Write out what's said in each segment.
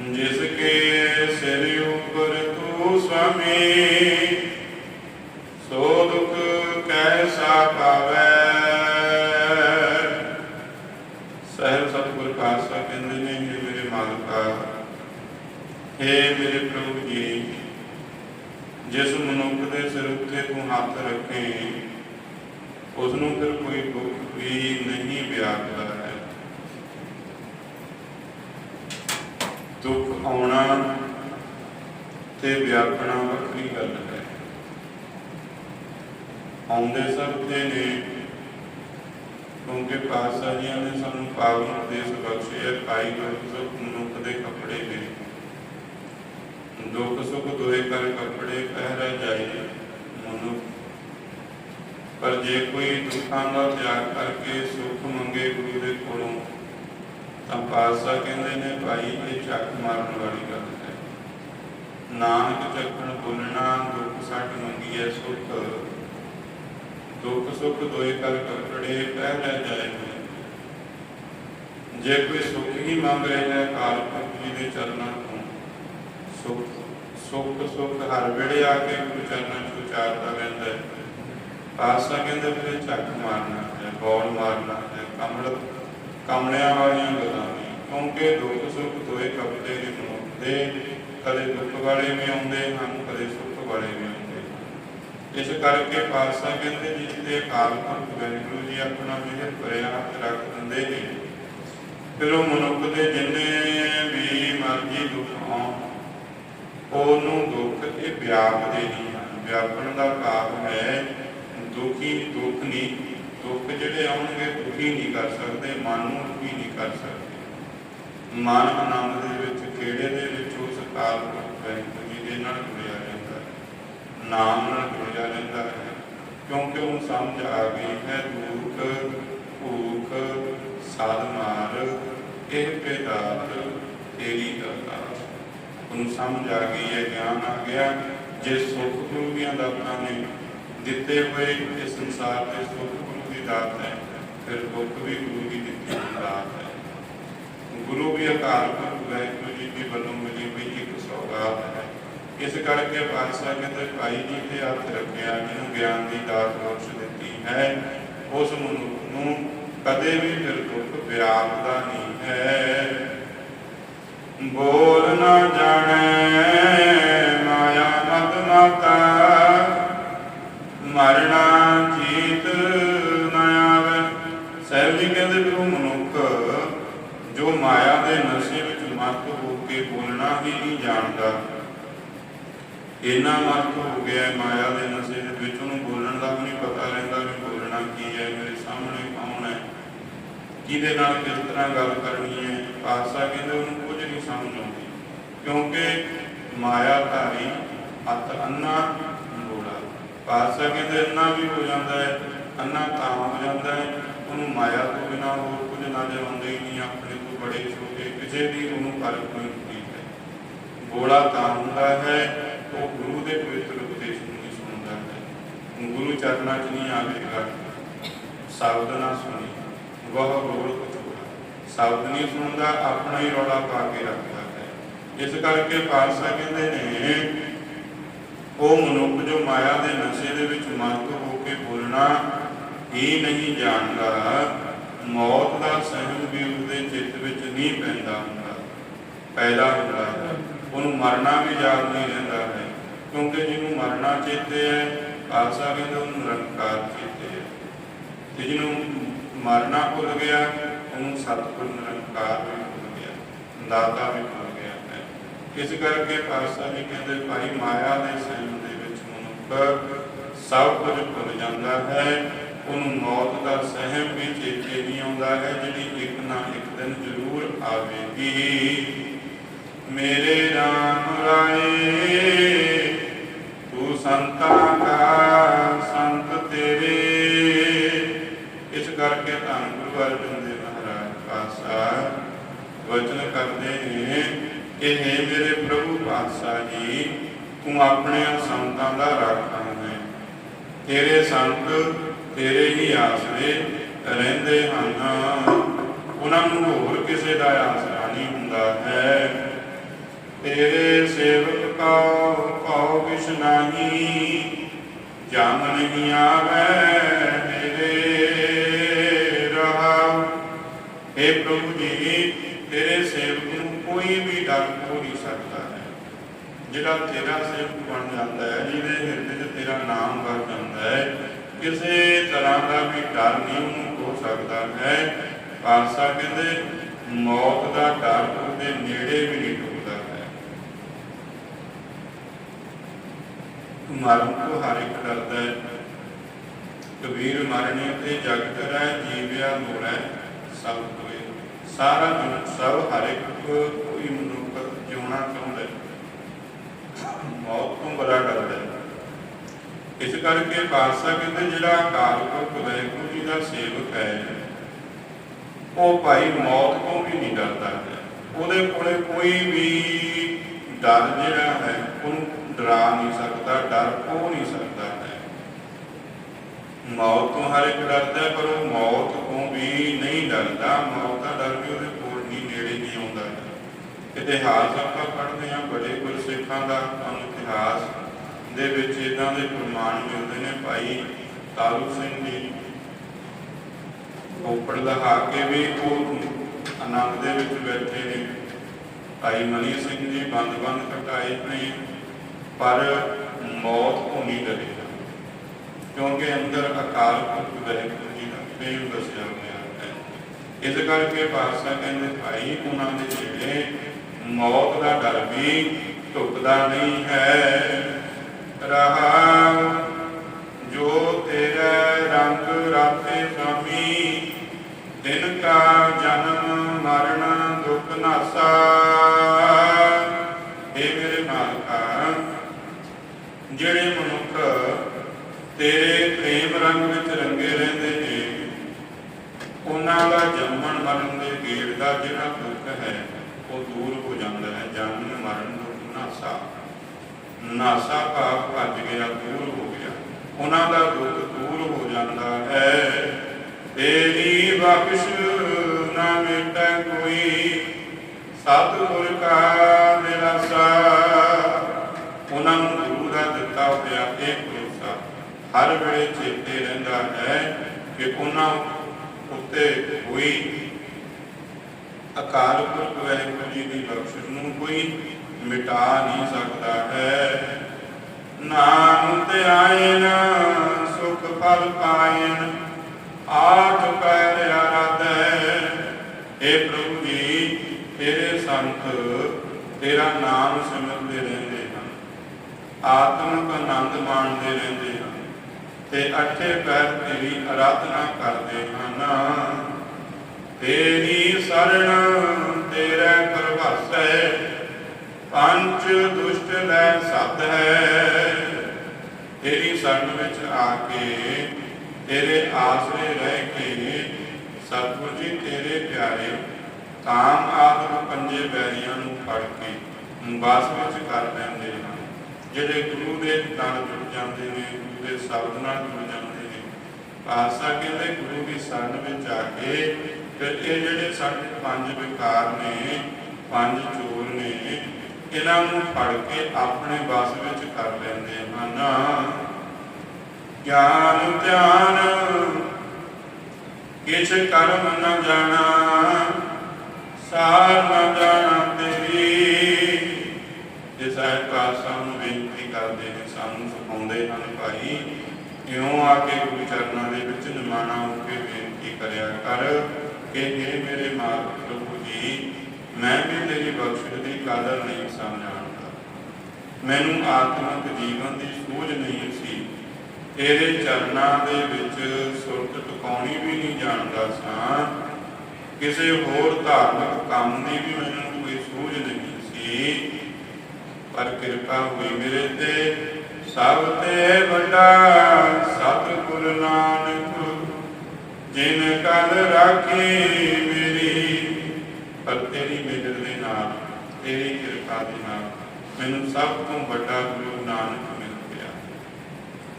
ਜਿਸ ਕੇ ਸਿਰ ਉਪਰ ਤੂੰ ਸੁਆਮੀ ਸੋ ਦੁਖ ਕੈਸਾ ਪਾਵੈ? ਸਹਿਬ ਸਤਿਗੁਰ ਖਾਲਸਾ ਕਹਿੰਦੇ ਨੇ ਕਿ ਮੇਰੇ ਮਾਲਕਾ, ਹੈ ਮੇਰੇ ਪ੍ਰਭੂ ਜੀ, ਜਿਸ ਮਨੁੱਖ ਦੇ ਸਿਰ ਉੱਤੇ ਤੂੰ ਹੱਥ ਰੱਖੇ ਉਸ ਨੂੰ ਫਿਰ ਕੋਈ ਦੁੱਖ ਵੀ ਨਹੀਂ ਵਿਆਪਦਾ ਹੈ ਦੁੱਖ ਆਉਣਾ ਤੇ ਵਿਆਪਣਾ ਵੱਖਰੀ ਗੱਲ ਹੈ। ਆਉਂਦੇ ਸਭ ਤੇ ਨੇ, ਕਿਉਂਕਿ ਪਾਤਸ਼ਾਹ ਜੀਆਂ ਨੇ ਸਾਨੂੰ ਪਾਵਨ ਉਪਦੇਸ਼ ਬਖਸ਼ਿਆ ਪਾਈ ਦੁੱਖ ਸੁੱਖ ਮਨੁੱਖ ਦੇ ਕੱਪੜੇ ਨੇ ਦੁੱਖ ਸੁੱਖ ਦੋਏ ਕਰ ਕੱਪੜੇ ਪਹਿਰਾ ਜਾਏ ਮਨੁੱਖ। ਪਰ ਜੇ ਕੋਈ ਦੁੱਖਾਂ ਦਾ ਤਿਆਗ ਕਰਕੇ ਸੁੱਖ ਮੰਗੇ ਗੁਰੂ ਦੇ ਕੋਲੋਂ, ਤਾਂ ਪਾਤਸ਼ਾਹ ਕਹਿੰਦੇ ਨੇ, ਭਾਈ, ਇਹ ਚੱਕ ਮਾਰਨ ਵਾਲੀ ਗੱਲ ਹੈ। ਨਾਨਕ ਚੱਕਣ ਬੋਲਣਾ ਦੁੱਖ ਸੱਟ ਮੰਗੀਐ ਸੁਖ। ਦੁੱਖ ਸੁੱਖ ਦੋਏ ਕਰ ਕੱਪੜੇ ਪਹਿ ਲੈ ਜਾਏ ਜੇ ਕੋਈ ਸੁੱਖ ਹੀ ਮੰਗ ਰਿਹਾ ਹੈ ਕਾਲ ਪੁਰਖ ਜੀ ਦੇ ਚਰਨਾਂ ਤੋਂ, ਸੁੱਖ ਸੁੱਖ ਸੁੱਖ ਹਰ ਵੇਲੇ ਆ ਕੇ ਗੁਰੂ ਚਰਨਾਂ 'ਚ ਉਚਾਰਦਾ ਰਹਿੰਦਾ ਹੈ। ਪਾਸਾ ਕਹਿੰਦੇ ਫਿਰ ਝੱਕ ਮਾਰਨਾ ਹੈ, ਬੋਲ ਮਾਰਨਾ ਹੈ, ਕਮਲ ਕਮਲਿਆਂ ਵਾਲੀਆਂ ਗੱਲਾਂ ਕਿਉਂਕਿ ਦੁੱਖ ਸੁੱਖ ਦੋਏ ਕੱਪੜੇ ਨੇ ਮਨੁੱਖ ਕਦੇ ਦੁੱਖ ਵਾਲੇ ਵੀ ਆਉਂਦੇ ਹਨ, ਕਦੇ ਸੁੱਖ ਵਾਲੇ ਵੀ ਆਉਂਦੇ ਇਸ ਕਰਕੇ ਪਾਤਸ਼ਾਹ ਕਹਿੰਦੇ ਜਿਸ ਤੇ ਅਕਾਲ ਪੁਰਖ ਵਾਹਿਗੁਰੂ ਜੀ ਆਪਣਾ ਮਿਹਰ ਭਰਿਆ ਹੱਥ ਰੱਖ ਦਿੰਦੇ ਨੇ, ਫਿਰ ਉਹ ਮਨੁੱਖ ਦੇ ਜਿੰਨੇ ਵੀ ਮਰਜ਼ੀ ਦੁੱਖ ਆਉਣ, ਉਹਨੂੰ ਦੁੱਖ ਇਹ ਵਿਆਪਦੇ ਨਹੀਂ ਹਨ। ਵਿਆਪਣ ਦਾ ਭਾਵ ਹੈ, ਦੁਖੀ ਦੁੱਖ ਨਹੀਂ, ਦੁੱਖ ਜਿਹੜੇ ਆਉਣਗੇ ਦੁਖੀ ਨਹੀਂ ਕਰ ਸਕਦੇ, ਮਨ ਨੂੰ ਦੁਖੀ ਨਹੀਂ ਕਰ ਸਕਦੇ। ਮਨ ਆਨੰਦ ਦੇ ਵਿੱਚ ਕਿਹੜੇ ਦੇ ਵਿੱਚ ਉਸ ਕਾਲ ਪੁਰਖ ਜੀ ਦੇ ਨਾਲ ਜੁੜਿਆ ਰਹਿੰਦਾ ਹੈ? ਨਾਮ ਨਾਲ ਜੁੜਿਆ ਰਹਿੰਦਾ ਹੈ। ਕਿਉਂਕਿ ਉਹ ਸਮਝ ਆ ਗਈ ਹੈ, ਦੁੱਖ, ਭੂਖ ਸਾਧ ਇਹ ਪੇਦਾਤ ਤੇਰੀ ਦਾਤਾ ਉਹਨੂੰ ਸਮਝ ਆ ਗਈ ਹੈ, ਗਿਆਨ ਆ ਗਿਆ। ਜੇ ਸੁੱਖ ਗੁਰੂ ਦੀਆਂ ਦਾਤਾਂ ਨੇ ਦਿੱਤੇ ਹੋਏ ਇਸ ਸੰਸਾਰ ਦੇ ਸੁੱਖ ਗੁਰੂ ਦੀ ਦਾਤ ਹੈ, ਫਿਰ ਦੁੱਖ ਵੀ ਗੁਰੂ ਦੀ ਦਿੱਤੀ ਹੋਈ ਦਾਤ ਹੈ। ਗੁਰੂ ਵੀ ਅਕਾਲ ਪੁਰਖ ਵਾਹਿਗੁਰੂ ਜੀ ਦੀ ਵੱਲੋਂ ਮਿਲੀ ਹੋਈ ਇੱਕ ਸੌਗਾਤ ਹੈ। ਇਸ ਕਰਕੇ ਪਾਤਸ਼ਾਹ ਕਹਿੰਦੇ ਭਾਈ ਜੀ ਤੇ ਹੱਥ ਰੱਖਿਆ ਜਿਹਨੂੰ ਗਿਆਨ ਦੀ ਦਾਤ ਬਖਸ਼ ਦਿੱਤੀ ਹੈ। ਉਸ ਮਨੁੱਖ ਨੂੰ ਕਦੇ ਵੀ ਫਿਰ ਦੁੱਖ ਵਿਆਪਦਾ ਨਹੀਂ ਹੈ। ਬੋਲ ਨਾ ਜਾਣੈ, ਮਾਇਆ ਮਦ ਮਾਤਾ ਮਰਣਾ ਕੇ ਬੋਲਣਾ ਵੀ ਨਹੀਂ ਜਾਣਦਾ। ਇੰਨਾ ਮੱਤ ਹੋ ਗਿਆ ਮਾਇਆ ਦੇ ਨਸ਼ੇ ਦੇ ਵਿੱਚ, ਉਹਨੂੰ ਬੋਲਣ ਦਾ ਵੀ ਨਹੀਂ ਪਤਾ ਰਹਿੰਦਾ ਵੀ ਬੋਲਣਾ ਕੀ ਹੈ, ਮੇਰੇ ਸਾਹਮਣੇ ਕੌਣ ਹੈ? ਕਿਹਦੇ ਨਾਲ ਕਿਸ ਤਰ੍ਹਾਂ ਗੱਲ ਕਰਨੀ ਹੈ? ਪਾਤਸ਼ਾਹ ਕਹਿੰਦੇ ਉਹਨੂੰ ਕੁਝ ਨਹੀਂ ਸਮਝ ਆਉਂਦੀ। ਕਿਉਂਕਿ ਮਾਇਆ ਧਾਰੀ ਅਤ ਅੰਨਾ ਬੋਲਾ ਪਾਤਸ਼ਾਹ ਕਹਿੰਦੇ ਅੰਨਾ ਵੀ ਹੋ ਜਾਂਦਾ ਹੈ, ਅੰਨਾ ਤਾਂ ਹੋ ਜਾਂਦਾ ਹੈ, ਉਹਨੂੰ ਮਾਇਆ ਤੋਂ ਬਿਨਾ ਹੋਰ ਕੁਝ ਨਾ ਆਉਂਦਾ ਹੀ ਨਹੀਂ, ਆਪਣੇ ਤੋਂ ਬੜੇ ਛੋਟੇ, ਕਿਸੇ ਦੀ ਉਹਨੂੰ ਫ਼ਰਕ ਨਹੀਂ। ਬੋਲਾ ਤਾਂ ਹੁੰਦਾ ਹੈ, ਉਹ ਗੁਰੂ ਦੇ ਪਵਿੱਤਰ ਉਪਦੇਸ਼ ਨੂੰ ਨਹੀਂ ਸੁਣਦਾ ਹੈ। ਗੁਰੂ ਚਰਨਾਂ 'ਚ ਨਹੀਂ ਆਵੇਗਾ ਸ਼ਬਦ ਨਾ ਸੁਣੀ, ਵਹ ਰੋਲ ਸ਼ਬਦ ਨਹੀਂ ਸੁਣਦਾ, ਆਪਣਾ ਹੀ ਰੌਲਾ ਪਾ ਕੇ ਰੱਖਦਾ ਹੈ। ਇਸ ਕਰਕੇ ਪਾਤਸ਼ਾਹ ਕਹਿੰਦੇ ਨੇ, ਉਹ ਮਨੁੱਖ ਜੋ ਮਾਇਆ ਦੇ ਨਸ਼ੇ ਦੇ ਵਿੱਚ ਮਤ ਹੋ ਕੇ ਬੋਲਣਾ ਹੀ ਨਹੀਂ ਜਾਣਦਾ, ਮੌਤ ਦਾ ਸਹਿਮ ਵੀ ਉਹਦੇ ਚਿੱਤ ਵਿੱਚ ਨਹੀਂ ਪੈਂਦਾ ਹੁੰਦਾ, ਪੈਦਾ ਹੁੰਦਾ। ਉਹਨੂੰ ਮਰਨਾ ਵੀ ਯਾਦ ਨਹੀਂ ਰਹਿੰਦਾ ਹੈ, ਕਿਉਂਕਿ ਜਿਹਨੂੰ ਮਰਨਾ ਚੇਤੇ ਹੈ ਪਾਤਸ਼ਾਹ ਕਹਿੰਦੇ ਉਹਨੂੰ ਨਿਰੰਕਾਰ ਚੇਤੇ ਹੈ। ਤੇ ਜਿਹਨੂੰ ਮਰਨਾ ਭੁੱਲ ਗਿਆ, ਉਹਨੂੰ ਸਤਿਗੁਰ ਨਿਰੰਕਾਰ ਵੀ ਭੁੱਲ ਗਿਆ, ਦਾਤਾ ਵੀ ਭੁੱਲ ਗਿਆ ਹੈ। ਇਸ ਕਰਕੇ ਪਾਤਸ਼ਾਹ ਜੀ ਕਹਿੰਦੇ, ਭਾਈ ਮਾਇਆ ਦੇ ਸਹਿਮ ਦੇ ਵਿੱਚ ਮਨੁੱਖ ਸਭ ਕੁਝ ਭੁੱਲ ਜਾਂਦਾ ਹੈ, ਉਹਨੂੰ ਮੌਤ ਦਾ ਸਹਿਮ ਵੀ ਚੇਤੇ ਨਹੀਂ ਆਉਂਦਾ ਹੈ, ਜਿਹੜੀ ਇੱਕ ਨਾ ਇੱਕ ਦਿਨ ਜ਼ਰੂਰ ਆਵੇਗੀ। ਮੇਰੇ ਰਾਮ ਰਾਏ। ਤੂੰ ਸੰਤਾਂ ਕਾ ਸੰਤ ਤੇਰੇ। ਇਸ ਕਰਕੇ ਧੰਨ ਗੁਰੂ ਅਰਜਨ ਦੇਵ ਮਹਾਰਾਜ ਪਾਤਸ਼ਾਹ, ਵਚਨ ਕਰਦੇ ਨੇ ਕਿ हे ਮੇਰੇ ਪ੍ਰਭੂ ਪਾਤਸ਼ਾਹ ਜੀ, ਤੂੰ ਆਪਣੇ ਸੰਤਾਂ ਦਾ ਰਾਖਾ ਹੈ ਤੇਰੇ ਸੰਤ ਤੇਰੇ ਹੀ ਆਸਰੇ ਰਹਿੰਦੇ ਹਨ। ਉਹਨਾਂ ਨੂੰ ਹੋਰ ਕਿਸੇ ਦਾ ਆਸਰਾ ਨਹੀਂ ਹੁੰਦਾ ਹੈ। ਤੇਰੇ ਸੇਵਕ ਕਾ ਕਉ ਕਿਛ ਨਾਹੀ। ਜਮ ਨਹੀਂ ਆਵੇ ਮੇਰੇ ਰਹਾ। हे ਪ੍ਰਭੂ ਜੀ, ਤੇਰੇ ਸੇਵਕ ਨੂੰ ਕੋਈ ਵੀ ਡਰ ਹੋ ਨਹੀਂ ਸਕਦਾ ਹੈ। ਜਿਹੜਾ ਤੇਰਾ ਸੇਵਕ ਬਣ ਜਾਂਦਾ ਹੈ, ਜਿਹਦੇ ਹਿਰਦੇ 'ਚ ਤੇਰਾ ਨਾਮ ਵਰ ਜਾਂਦਾ ਹੈ, ਕਿਸੇ ਤਰ੍ਹਾਂ ਦਾ ਵੀ ਡਰ ਨਹੀਂ ਉਹਨੂੰ ਹੋ ਸਕਦਾ ਹੈ। ਪਾਸਾ ਕਹਿੰਦੇ, ਮੌਤ ਦਾ ਡਰ ਉਹਦੇ ਨੇੜੇ ਵੀ ਨਹੀਂ ਟੁਕਦਾ ਹੈ ਮਰਨ ਤੋਂ ਹਰ ਇੱਕ ਹੈ। ਕਬੀਰ ਮਰਨੇ ਤੇ ਜਗਤ ਰਹਿ ਜੀਵਿਆ ਮੋੜੈ, ਸਭ ਕੋਏ ਸਾਰਾ ਜਨ ਸਭ ਹਰ ਕੋਈ ਮਨੁੱਖ ਜਿਉਣਾ ਚਾਹੁੰਦਾ ਮੌਤ ਤੋਂ ਬੜਾ ਡਰਦਾ ਇਸ ਕਰਕੇ ਪਾਤਸ਼ਾਹ ਕਹਿੰਦੇ, ਜਿਹੜਾ ਅਕਾਲ ਪੁਰਖ ਵਾਹਿਗੁਰੂ ਜੀ ਦਾ ਸੇਵਕ ਹੈ, ਉਹ ਭਾਈ ਮੌਤ ਤੋਂ ਵੀ ਨਹੀਂ ਡਰਦਾ ਉਹਦੇ ਕੋਲੇ ਕੋਈ ਵੀ ਡਰ ਜਿਹੜਾ ਹੈ, ਉਹਨੂੰ ਡਰਾ ਨਹੀਂ ਸਕਦਾ, ਡਰ ਕੋ ਨਹੀਂ ਸਕਦਾ ਹੈ। ਮੌਤ ਤੋਂ ਹਰ ਇੱਕ ਡਰਦਾ ਪਰ ਉਹ ਮੌਤ ਤੋਂ ਵੀ ਨਹੀਂ ਡਰਦਾ। ਮੌਤ ਦਾ ਡਰ ਵੀ ਉਹਦੇ ਕੋਲ ਨਹੀਂ ਨੇੜੇ ਨਹੀਂ ਆਉਂਦਾ। ਇਤਿਹਾਸ ਆਪਾਂ ਪੜ੍ਹਦੇ ਹਾਂ, ਬੜੇ ਗੁਰਸਿੱਖਾਂ ਦਾ ਇਤਿਹਾਸ ਦੇ ਵਿੱਚ ਇਦਾਂ ਦੇ ਪ੍ਰਮਾਣ ਮਿਲਦੇ ਨੇ। ਭਾਈ ਤਾਰੂ ਸਿੰਘ ਜੀ ਉੱਪਰ ਲਹਾ ਕੇ ਵੀ ਉਹ ਆਨੰਦ ਦੇ ਵਿੱਚ ਬੈਠੇ ਨੇ। ਭਾਈ ਮਨੀ ਸਿੰਘ ਜੀ ਬੰਦ ਬੰਦ ਕਟਾਏ ਨੇ। ਪਰ ਮੌਤ ਤੋਂ ਨਹੀਂ ਕਿਉਂਕਿ ਅੰਦਰ ਅਕਾਲ ਪੁਰਖ ਵਾਹਿਗੁਰੂ ਜੀ ਦਾ ਪ੍ਰੇਮ ਵਸਿਆ ਹੋਇਆ ਹੈ। ਇਸ ਕਰਕੇ ਪਾਤਸ਼ਾਹ ਕਹਿੰਦੇ, ਭਾਈ, ਉਹਨਾਂ ਦੇ ਜਿਹੜੇ ਮੌਤ ਦਾ ਡਰ ਵੀ ਢੁਕਦਾ ਨਹੀਂ ਹੈ। ਰਹਾ ਜੋ ਤੇਰਾ ਰੰਗ ਰਾਤੇ ਸਾਮੀ ਦਿਨ ਕਾ ਜਨਮ ਮਰਨ ਦੁਖ ਨਾਸਾ ਇਹ ਮੇਰੇ ਮਾਲਕਾ ਜਿਹੜੇ ਮਨੁੱਖ ਤੇਰੇ ਪ੍ਰੇਮ ਰੰਗ ਵਿੱਚ ਰੰਗੇ ਰਹਿੰਦੇ ਨੇ, ਉਹਨਾਂ ਦਾ ਜੰਮਣ ਮਰਨ ਦੇ ਗੇੜ ਦਾ ਜਿਹੜਾ ਦੁੱਖ ਹੈ, ਉਹ ਦੂਰ ਹੋ ਜਾਂਦਾ ਹੈ। ਜਨਮ ਮਰਨ ਦੁੱਖ ਨਾਸਾ ਨਾਸਾ ਭਾਵ ਭੱਜ ਗਿਆ, ਦੂਰ ਹੋ ਗਿਆ। ਉਹਨਾਂ ਦਾ ਦੁੱਖ ਦੂਰ ਹੋ ਜਾਂਦਾ ਹੈ। ਤੇਰੀ ਬਖਸ਼ ਨਾ ਮਿਟੈ ਕੋਈ, ਸਤਿਗੁਰ ਕਾ ਨਿਰਾਸਾ। ਉਹਨਾਂ ਨੂੰ ਗੁਰੂ ਦਿੱਤਾ ਹੋਇਆ ਇਹ ਭਰੋਸਾ ਹਰ ਵੇਲੇ ਚੇਤੇ ਰਹਿੰਦਾ ਹੈ ਕਿ ਉਹਨਾਂ ਉੱਤੇ ਕੋਈ ਅਕਾਲ ਪੁਰਖ ਵਾਹਿਗੁਰੂ ਜੀ ਦੀ ਬਖਸ਼ਿਸ਼ ਨੂੰ ਕੋਈ ਮਿਟਾ ਨਹੀਂ ਸਕਦਾ ਹੈ। ਨਾਮ ਤੇ ਆਇਨ, ਸੁਖ ਫਲ ਪਾਇਨ ਆਠ ਪੈਰ ਆਰਾਧੈ। ਏ ਪ੍ਰਭੂ ਜੀ, ਤੇਰੇ ਸੰਤ, ਤੇਰਾ ਨਾਮ ਸਿਮਰਦੇ ਰਹਿੰਦੇ ਆਤਮਿਕ ਆਨੰਦ ਮਾਣਦੇ ਰਹਿੰਦੇ ਹਨ ਤੇ ਅੱਠੇ ਪੈਰ ਤੇਰੀ ਆਰਾਧਨਾ ਕਰਦੇ ਹਨ। ਤੇਰੀ ਸਰਣ ਤੇਰੇ ਕਰਵਾਸੈ ਪੰਜ ਦੁਸ਼ਟ ਲੈ ਸੱਤ ਹੈ। ਤੇਰੀ ਸ਼ਰਨ ਵਿੱਚ ਆ ਕੇ, ਤੇਰੇ ਆਸਰੇ ਰਹਿ ਕੇ ਸਤਿਗੁਰ ਜੀ ਤੇਰੇ ਪਿਆਰੇ ਕਾਮ ਆਦਿ ਪੰਜੇ ਬੈਰੀਆਂ ਨੂੰ ਫੜ ਕੇ ਬਾਸ ਵਿੱਚ ਕਰ ਲੈਂਦੇ ਹਨ। ਜਿਹੜੇ ਗੁਰੂ ਦੇ ਨਾਲ ਜੁੜ ਜਾਂਦੇ ਨੇ, ਗੁਰੂ ਦੇ ਸ਼ਬਦ ਨਾਲ ਜੁੜ ਜਾਂਦੇ ਨੇ ਪਾਸਾ ਕਹਿੰਦੇ ਗੁਰੂ ਦੀ ਸ਼ਰਨ ਵਿੱਚ ਆ ਕੇ ਫਿਰ ਇਹ ਜਿਹੜੇ ਸਾਡੇ ਪੰਜ ਵਿਕਾਰ ਨੇ, ਪੰਜ ਚੋਰ ਨੇ, ਇਹਨਾਂ ਨੂੰ ਫੜ ਕੇ ਆਪਣੇ ਵਸ ਵਿੱਚ ਕਰ ਲੈਂਦੇ ਹਨ। ਗਿਆਨ, ਧਿਆਨ, ਕਿਛ ਕਰਮ ਨਾ ਜਾਣਾ, ਸਾਰ ਨ ਜਾਣਾ ਤੇਰੀ। ਜੇ ਸਾਹਿਬ ਪਾਤਸ਼ਾਹ ਨੂੰ ਕਰਦੇ ਨੇ ਸਾਨੂੰ ਸਿਖਾਉਂਦੇ ਹਨ ਭਾਈ ਇਉਂ ਆ ਕੇ ਗੁਰੂ ਚਰਨਾਂ ਦੇ ਵਿੱਚ ਨਿਮਾਣਾ ਹੋ ਕੇ ਬੇਨਤੀ ਕਰਿਆ ਕਰ ਕਿ ਇਹ ਮੇਰੇ ਮਾਲਕ ਪ੍ਰਭੂ ਜੀ, ਮੈਂ ਵੀ ਤੇਰੀ ਬਖਸ਼ਿਸ਼ ਦੀ ਕਦਰ ਨਹੀਂ ਸਮਝਾਂਦਾ। ਮੈਨੂੰ ਆਤਮਿਕ ਜੀਵਨ ਦੀ ਸੂਝ ਨਹੀਂ ਸੀ। ਤੇਰੇ ਚਰਨਾਂ ਦੇ ਵਿੱਚ ਸੁਰਤ ਟਿਕਾਉਣੀ ਵੀ ਨਹੀਂ ਜਾਣਦਾ ਸਾਂ। ਕਿਸੇ ਹੋਰ ਧਾਰਮਿਕ ਕੰਮ ਦੀ ਵੀ ਮੈਨੂੰ ਕੋਈ ਸੂਝ ਨਹੀਂ ਸੀ। ਪਰ ਕਿਰਪਾ ਹੋਈ ਮੇਰੇ ਤੇ। ਸਭ ਤੇ ਵੱਡਾ ਸਤਿਗੁਰ ਨਾਨਕ, ਜਿਨ ਕਲ ਰਾਖੀ ਮੇਰੀ। ਪਰ ਤੇਰੀ ਮਿਹਰ ਦੇ ਨਾਲ, ਤੇਰੀ ਕਿਰਪਾ ਦੇ ਨਾਲ ਮੈਨੂੰ ਸਭ ਤੋਂ ਵੱਡਾ ਗੁਰੂ ਨਾਨਕ ਮਿਲ ਗਿਆ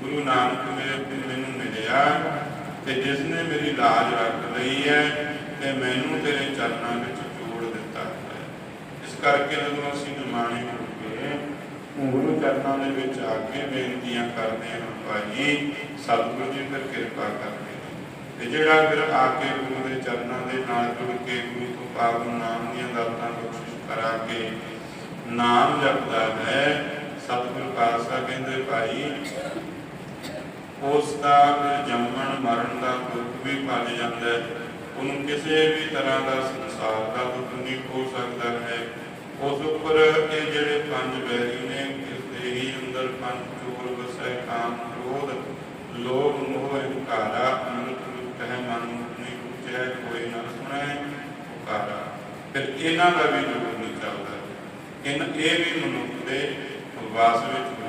ਗੁਰੂ ਨਾਨਕ ਮੇਰੇ ਤੇ ਮੈਨੂੰ ਮਿਲਿਆ ਤੇ ਜਿਸ ਨੇ ਮੇਰੀ ਲਾਜ ਰੱਖ ਲਈ ਹੈ ਤੇ ਮੈਨੂੰ ਤੇਰੇ ਚਰਨਾਂ ਵਿੱਚ ਜੋੜ ਦਿੱਤਾ ਹੈ। ਇਸ ਕਰਕੇ ਜਦੋਂ ਅਸੀਂ ਨਿਮਾਣੇ ਗੁਰੂ ਚਰਨਾਂ ਦੇ ਵਿੱਚ ਆ ਕੇ ਬੇਨਤੀਆਂ ਕਰਦੇ ਹਾਂ ਭਾਈ, ਸਤਿਗੁਰੂ ਜੀ ਫਿਰ ਕਿਰਪਾ ਕਰਦੇ ਤੇ ਜਿਹੜਾ ਫਿਰ ਆ ਕੇ ਗੁਰੂ ਦੇ ਚਰਨਾਂ ਦੇ ਨਾਲ ਜੁੜ ਕੇ ਗੁਰੂ ਤੋਂ ਪਾਵਨ ਨਾਮ ਦੀਆਂ ਦਾਤਾਂ ਬਖਸ਼ਿਸ਼ ਕਰਾ ਕੇ ਨਾਮ ਜਪਦਾ ਹੈ, ਸਤਿਗੁਰ ਪਾਤਸ਼ਾਹ ਕਹਿੰਦੇ ਭਾਈ, ਉਸ ਦਾ ਜੰਮਣ ਮਰਨ ਦਾ ਦੁੱਖ ਵੀ ਭੱਜ ਜਾਂਦਾ ਹੈ। ਉਹਨੂੰ ਕਿਸੇ ਵੀ ਤਰ੍ਹਾਂ ਦਾ ਸੰਸਾਰ ਦਾ ਦੁੱਖ ਨਹੀਂ ਹੋ ਸਕਦਾ ਹੈ। ਉਸ ਉੱਪਰ ਇਹ ਜਿਹੜੇ ਪੰਜ ਬੈਰੀ ਨੇ ਇਸ ਦੇ ਹੀ ਅੰਦਰ ਪੰਜ ਚੋਰ ਵਸੈ ਕਾਮ ਕ੍ਰੋਧ, ਲੋਭ ਮੋਹ ਹੰਕਾਰਾ ਅਨੰਤ ਰੂਪ ਹੈ ਮਨ ਨਹੀਂ ਉਚੈ ਕੋਈ ਨਾ ਸੁਣੈ ਪੁਕਾਰਾ। ਫਿਰ ਇਹਨਾਂ ਦਾ ਵੀ ਜੁਗ ਨਹੀਂ ਚੱਲਦਾ ਇਹ ਵੀ ਮਨੁੱਖ ਦੇ ਵਾਸ ਵਿੱਚ